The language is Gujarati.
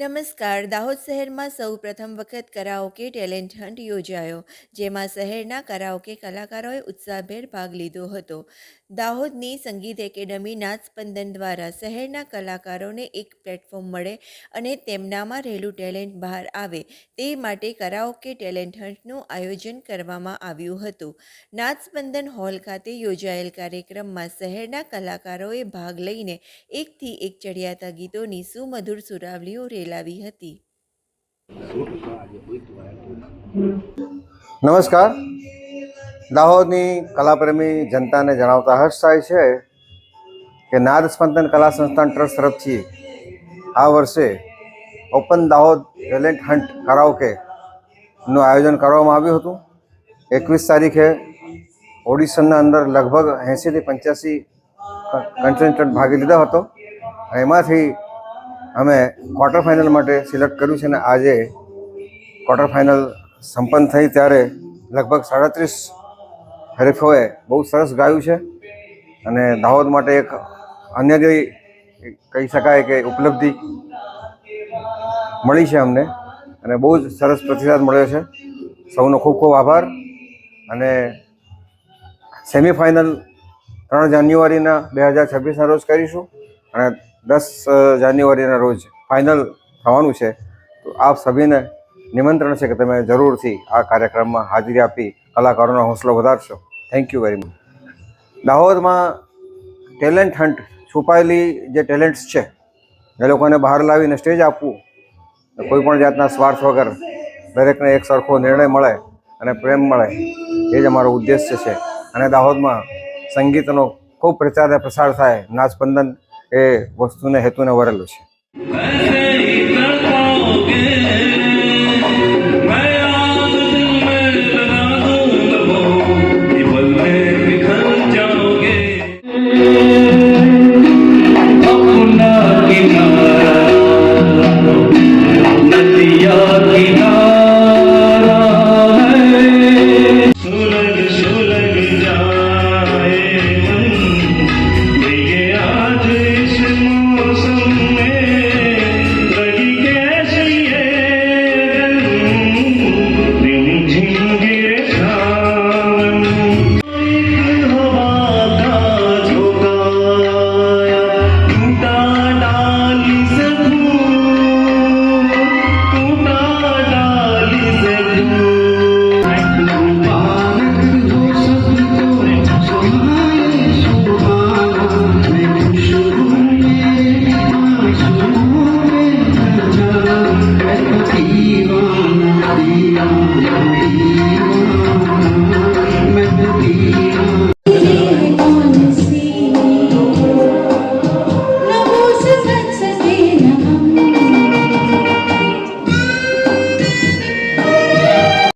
નમસ્કાર. દાહોદ શહેરમાં સૌ પ્રથમ વખત કરાઓકે ટેલેન્ટ હન્ટ યોજાયો, જેમાં શહેરના કરાઓકે કલાકારોએ ઉત્સાહભેર ભાગ લીધો હતો. દાહોદની સંગીત એકેડમી નાચસ્પંદન દ્વારા શહેરના કલાકારોને એક પ્લેટફોર્મ મળે અને તેમનામાં રહેલું ટેલેન્ટ બહાર આવે, તે માટે કરાઓકે ટેલેન્ટ હન્ટનું આયોજન કરવામાં આવ્યું હતું. નાચસ્પંદન હોલ ખાતે યોજાયેલ કાર્યક્રમમાં શહેરના કલાકારોએ ભાગ લઈને એકથી એક ચડિયાતા ગીતોની સુમધુર સુરાવલીઓ રેલાવી હતી. નમસ્કાર. દાહોદની કલાપ્રેમી જનતાને જણાવતા હર્ષ થાય છે કે નાદ સ્પંદન કલા સંસ્થાન ટ્રસ્ટ તરફથી આ વર્ષે open Dahod talent hunt karaoke નું આયોજન કરવામાં આવ્યું હતું. એકવીસ તારીખે ઓડિશનના અંદર લગભગ એંશીથી પંચ્યાસી કન્ટેસ્ટન્ટ ભાગ લીધો હતો. એમાંથી અમે ક્વાર્ટર ફાઇનલ માટે સિલેક્ટ કર્યું છે અને આજે ક્વાર્ટર ફાઇનલ સંપન્ન થઈ ત્યારે લગભગ સાડત્રીસ હરીફોએ બહુ સરસ ગાયું છે અને દાહોદ માટે એક અન્ય જે કહી શકાય કે ઉપલબ્ધિ મળી છે અમને અને બહુ જ સરસ પ્રતિસાદ મળ્યો છે. સૌનો ખૂબ ખૂબ આભાર અને સેમિફાઇનલ ત્રણ જાન્યુઆરીના બે હજાર છવ્વીસના રોજ કરીશું. અને દસ જાન્યુઆરીના રોજ ફાઇનલ થવાનું છે, તો આપ સભીને નિમંત્રણ છે કે તમે જરૂરથી આ કાર્યક્રમમાં હાજરી આપી કલાકારોનો હોંસલો વધારશો. થેન્ક યુ વેરી મચ દાહોદમાં ટેલેન્ટ હન્ટ છુપાયેલી જે ટેલેન્ટ્સ છે, એ લોકોને બહાર લાવીને સ્ટેજ આપવું કોઈ પણ જાતના સ્વાર્થ વગર દરેકને એક સરખો નિર્ણય મળે અને પ્રેમ મળે, એ જ અમારો ઉદ્દેશ્ય છે. અને દાહોદમાં સંગીતનો ખૂબ પ્રચાર અને પ્રસાર થાય નાચસ્પંદન એ વસ્તુને હેતુને વરેલું છે.